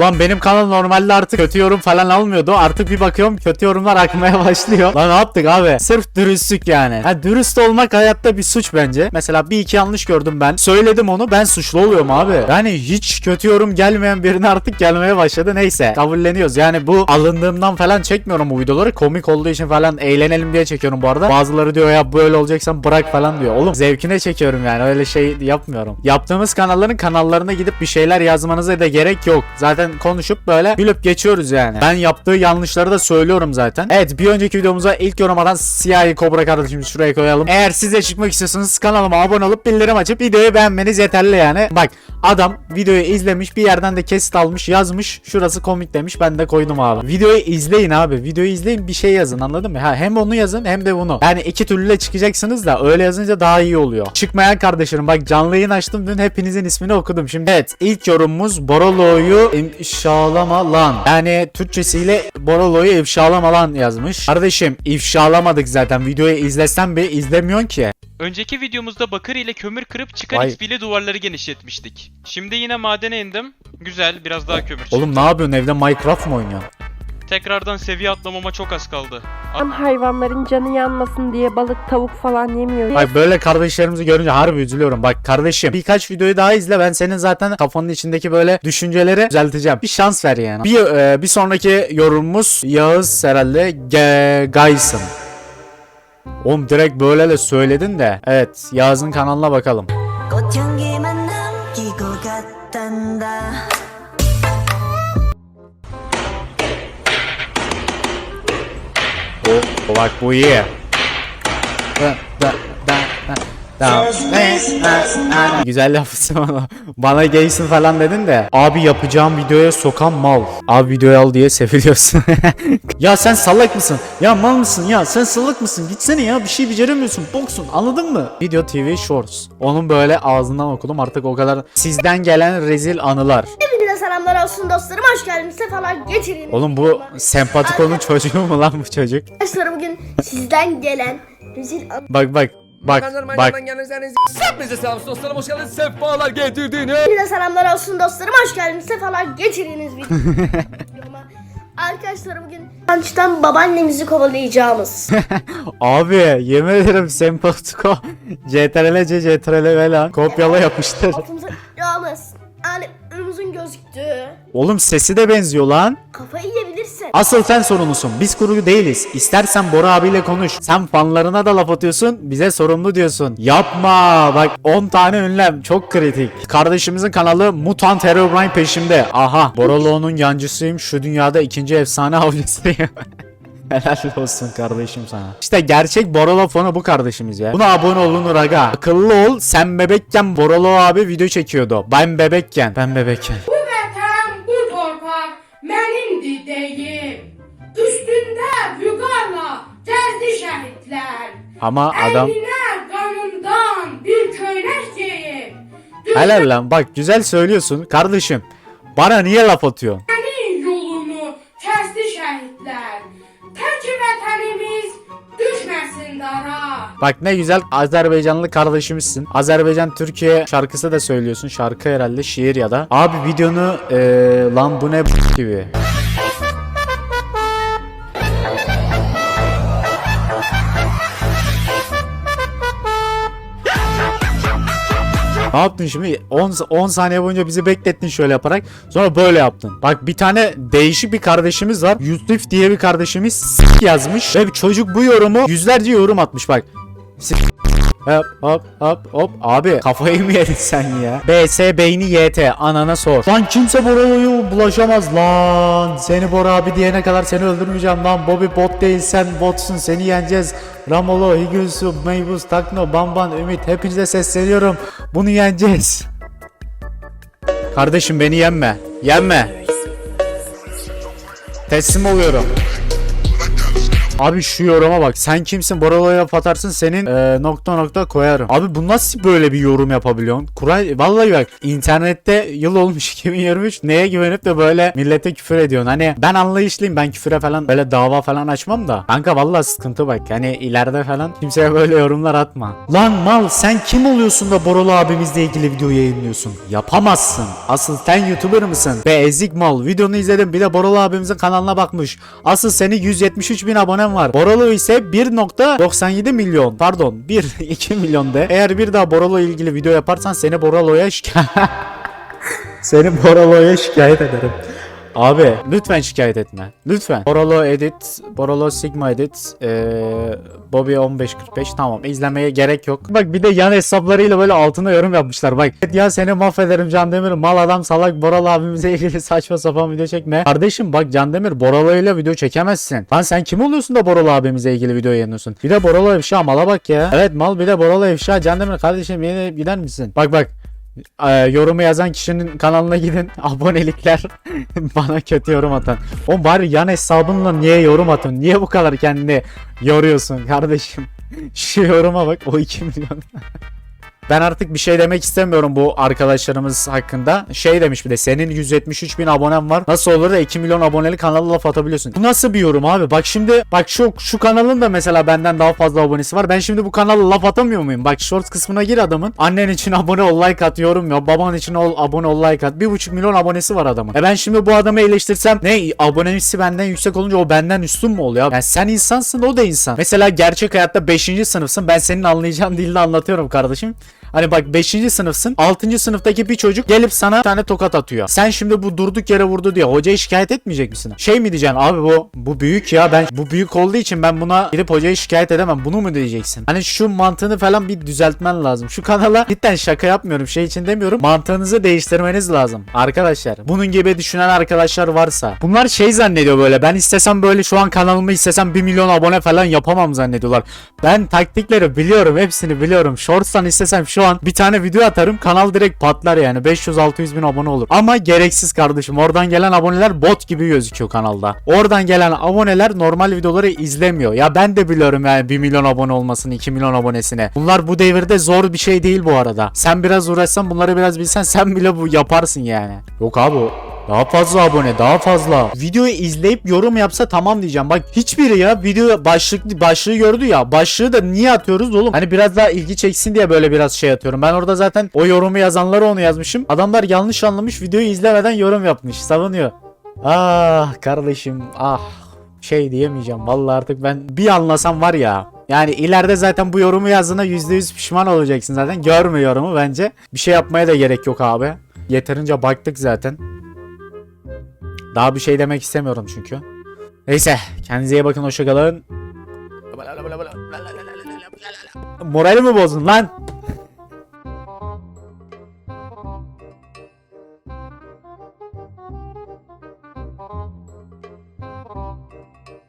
Ulan benim kanal normalde artık kötü yorum falan almıyordu. Artık bir bakıyorum kötü yorumlar akmaya başlıyor. Lan ne yaptık abi? Sırf dürüstlük yani. Ha, dürüst olmak hayatta bir suç bence. Mesela bir iki yanlış gördüm ben. Söyledim onu ben suçlu oluyorum abi. Yani hiç kötü yorum gelmeyen birine artık gelmeye başladı. Neyse kabulleniyoruz. Yani bu alındığımdan falan çekmiyorum bu videoları. Komik olduğu için falan eğlenelim diye çekiyorum bu arada. Bazıları diyor ya böyle olacaksan bırak falan diyor. Oğlum zevkine çekiyorum yani öyle şey yapmıyorum. Yaptığımız kanalların kanallarına gidip bir şeyler yazmanıza da gerek yok. Zaten konuşup böyle gülüp geçiyoruz yani. Ben yaptığı yanlışları da söylüyorum zaten. Evet bir önceki videomuza ilk yorum atan siyahi kobra kardeşimizi şuraya koyalım. Eğer siz de çıkmak istiyorsanız kanalıma abone olup bildirim açıp videoyu beğenmeniz yeterli yani. Bak adam videoyu izlemiş bir yerden de kesit almış yazmış. Şurası komik demiş ben de koydum abi. Videoyu izleyin abi. Videoyu izleyin bir şey yazın anladın mı? Ha, hem onu yazın hem de bunu. Yani iki türlüyle çıkacaksınız da öyle yazınca daha iyi oluyor. Çıkmayan kardeşlerim bak canlı yayın açtım dün hepinizin ismini okudum. Şimdi evet ilk yorumumuz Borolo'yu ifşalama lan. Yani Türkçesiyle Borolo'yu ifşalama lan yazmış. Kardeşim ifşalamadık zaten. Videoyu izlesen bir izlemiyorsun ki. Önceki videomuzda bakır ile kömür kırıp çıkan Vay. XP ile duvarları genişletmiştik. Şimdi yine madene indim. Güzel, biraz daha kömür çıktı. Oğlum ne yapıyorsun evde Minecraft mı oynuyorsun? Tekrardan seviye atlamama çok az kaldı. Hem hayvanların canı yanmasın diye balık tavuk falan yemiyor. Bak böyle kardeşlerimizi görünce harbi üzülüyorum. Bak kardeşim birkaç videoyu daha izle ben senin zaten kafanın içindeki böyle düşünceleri düzelteceğim. Bir şans ver yani. Bir, e, bir sonraki yorumumuz Yağız herhalde Ge Gaysın. Oğlum direkt böyle de söyledin de. Evet Yağız'ın kanalına bakalım. Bak bu iyi. Güzel yapmışsın bana. Bana gaysin falan dedin de. Abi yapacağım videoya sokan mal. Abi videoyu al diye seviliyorsun. ya sen salak mısın? Ya mal mısın ya? Sen salak mısın? Gitsene ya bir şey beceremiyorsun. Boksun anladın mı? Video TV Shorts. Onun böyle ağzından okudum artık o kadar. Sizden gelen rezil anılar. Selamlar olsun dostlarım. Hoş geldiniz. Sefalar getirin. Oğlum bu sempatik onun çocuğu mu lan bu çocuk? Arkadaşlar bugün sizden gelen rezil an- Bak bak. Bak bak. Hepinize selam dostlarım hoş geldiniz sefalar getirdiniz. Hepinize selamlar olsun dostlarım. Hoş geldiniz. Sefalar getiriniz videoma. Arkadaşlar bugün Punch'tan babaannemizi kovalayacağımız. Abi yemin ederim sempatiko CTRL C CTRL lan kopyala yapıştır. Altımıza Oğlum sesi de benziyor lan. Kafayı yiyebilirsin. Asıl sen sorumlusun. Biz kurgu değiliz. İstersen Bora abiyle konuş. Sen fanlarına da laf atıyorsun. Bize sorumlu diyorsun. Yapma. Bak 10 tane ünlem. Çok kritik. Kardeşimizin kanalı Mutant Herobrine peşimde. Aha. Borolo'nun yancısıyım. Şu dünyada ikinci efsane avcısıyım. Helal olsun kardeşim sana. İşte gerçek Borolo fonu bu kardeşimiz ya. Buna abone olun raga. Akıllı ol. Sen bebekken Borolo abi video çekiyordu. Ben bebekken. Ben bebekken. Mənimdir deyib. Üstündə vüqarla gəzdi şəhidlər. Ama adam Əyninə qanından bir köynək geyib. Helal lan bak güzel söylüyorsun kardeşim. Bana niye laf atıyorsun? Düşmənin yolunu kəsdi şəhidlər. Bak ne güzel Azerbaycanlı kardeşimizsin. Azerbaycan Türkiye şarkısı da söylüyorsun. Şarkı herhalde şiir ya da. Abi videonu eee, lan bu ne gibi. Ne yaptın şimdi? 10 10 saniye boyunca bizi beklettin şöyle yaparak. Sonra böyle yaptın. Bak bir tane değişik bir kardeşimiz var. Yusuf diye bir kardeşimiz yazmış ve çocuk bu yorumu yüzlerce yorum atmış bak. S- Hop hop hop hop abi kafayı mı yedin sen ya? BS beyni YT anana sor. Lan kimse Bora'ya bulaşamaz lan. Seni Bora abi diyene kadar seni öldürmeyeceğim lan. Bobby bot değil sen botsun seni yeneceğiz. Ramolo, Higginsu, Meybus, Takno, Bamban, Ümit hepinize sesleniyorum. Bunu yeneceğiz. Kardeşim beni yenme. Yenme. Teslim oluyorum. Abi şu yoruma bak. Sen kimsin? Boralo'ya laf senin e, nokta nokta koyarım. Abi bu nasıl böyle bir yorum yapabiliyorsun? Kuray vallahi bak internette yıl olmuş 2023 neye güvenip de böyle millete küfür ediyorsun. Hani ben anlayışlıyım. Ben küfüre falan böyle dava falan açmam da. Kanka vallahi sıkıntı bak. Hani ileride falan kimseye böyle yorumlar atma. Lan mal sen kim oluyorsun da Borolu abimizle ilgili video yayınlıyorsun? Yapamazsın. Asıl sen YouTuber mısın? Be ezik mal. Videonu izledim. Bir de Borolu abimizin kanalına bakmış. Asıl senin 173 bin abonen var. Borolu ise 1.97 milyon. Pardon 1-2 milyon de. Eğer bir daha Borolu ilgili video yaparsan seni Borolo'ya şikayet... seni Borolo'ya şikayet ederim. Abi lütfen şikayet etme. Lütfen. Borolo edit, Borolo Sigma edit, ee, Bobby 1545 tamam izlemeye gerek yok. Bak bir de yan hesaplarıyla böyle altına yorum yapmışlar. Bak ya seni mahvederim Can Demir mal adam salak Borolo abimize ilgili saçma sapan video çekme. Kardeşim bak Can Demir Borolo ile video çekemezsin. Lan sen kim oluyorsun da Borolo abimize ilgili video yayınlıyorsun? Bir de Borolo ifşa mala bak ya. Evet mal bir de Borolo ifşa Can Demir kardeşim yine gider misin? Bak bak ee, yorumu yazan kişinin kanalına gidin abonelikler bana kötü yorum atan. O bari yan hesabınla niye yorum atın? Niye bu kadar kendini yoruyorsun kardeşim? Şu yoruma bak o 2 milyon. Ben artık bir şey demek istemiyorum bu arkadaşlarımız hakkında. Şey demiş bir de senin 173 bin abonen var. Nasıl olur da 2 milyon aboneli kanala laf atabiliyorsun. Bu nasıl bir yorum abi? Bak şimdi bak şu şu kanalın da mesela benden daha fazla abonesi var. Ben şimdi bu kanala laf atamıyor muyum? Bak shorts kısmına gir adamın. Annen için abone ol like at yorum ya. Baban için ol abone ol like at. 1,5 milyon abonesi var adamın. E ben şimdi bu adamı eleştirsem ne abonesi benden yüksek olunca o benden üstün mü oluyor? Yani sen insansın o da insan. Mesela gerçek hayatta 5. sınıfsın. Ben senin anlayacağın dilde anlatıyorum kardeşim. Hani bak 5. sınıfsın. 6. sınıftaki bir çocuk gelip sana bir tane tokat atıyor. Sen şimdi bu durduk yere vurdu diye hocayı şikayet etmeyecek misin? Şey mi diyeceksin abi bu bu büyük ya ben bu büyük olduğu için ben buna gidip hocayı şikayet edemem. Bunu mu diyeceksin? Hani şu mantığını falan bir düzeltmen lazım. Şu kanala cidden şaka yapmıyorum. Şey için demiyorum. Mantığınızı değiştirmeniz lazım. Arkadaşlar bunun gibi düşünen arkadaşlar varsa. Bunlar şey zannediyor böyle. Ben istesem böyle şu an kanalımı istesem 1 milyon abone falan yapamam zannediyorlar. Ben taktikleri biliyorum. Hepsini biliyorum. Shorts'tan istesem şu an bir tane video atarım. Kanal direkt patlar yani. 500-600 bin abone olur. Ama gereksiz kardeşim. Oradan gelen aboneler bot gibi gözüküyor kanalda. Oradan gelen aboneler normal videoları izlemiyor. Ya ben de biliyorum yani 1 milyon abone olmasını, 2 milyon abonesine. Bunlar bu devirde zor bir şey değil bu arada. Sen biraz uğraşsan bunları biraz bilsen sen bile bu yaparsın yani. Yok abi daha fazla abone, daha fazla. Videoyu izleyip yorum yapsa tamam diyeceğim. Bak hiçbiri ya video başlık başlığı gördü ya. Başlığı da niye atıyoruz oğlum? Hani biraz daha ilgi çeksin diye böyle biraz şey atıyorum. Ben orada zaten o yorumu yazanlara onu yazmışım. Adamlar yanlış anlamış videoyu izlemeden yorum yapmış. Savunuyor. Ah kardeşim ah şey diyemeyeceğim. Vallahi artık ben bir anlasam var ya. Yani ileride zaten bu yorumu yazdığında %100 pişman olacaksın zaten. Görme yorumu bence. Bir şey yapmaya da gerek yok abi. Yeterince baktık zaten. Daha bir şey demek istemiyorum çünkü. Neyse kendinize iyi bakın hoşçakalın. Moralimi bozdun lan.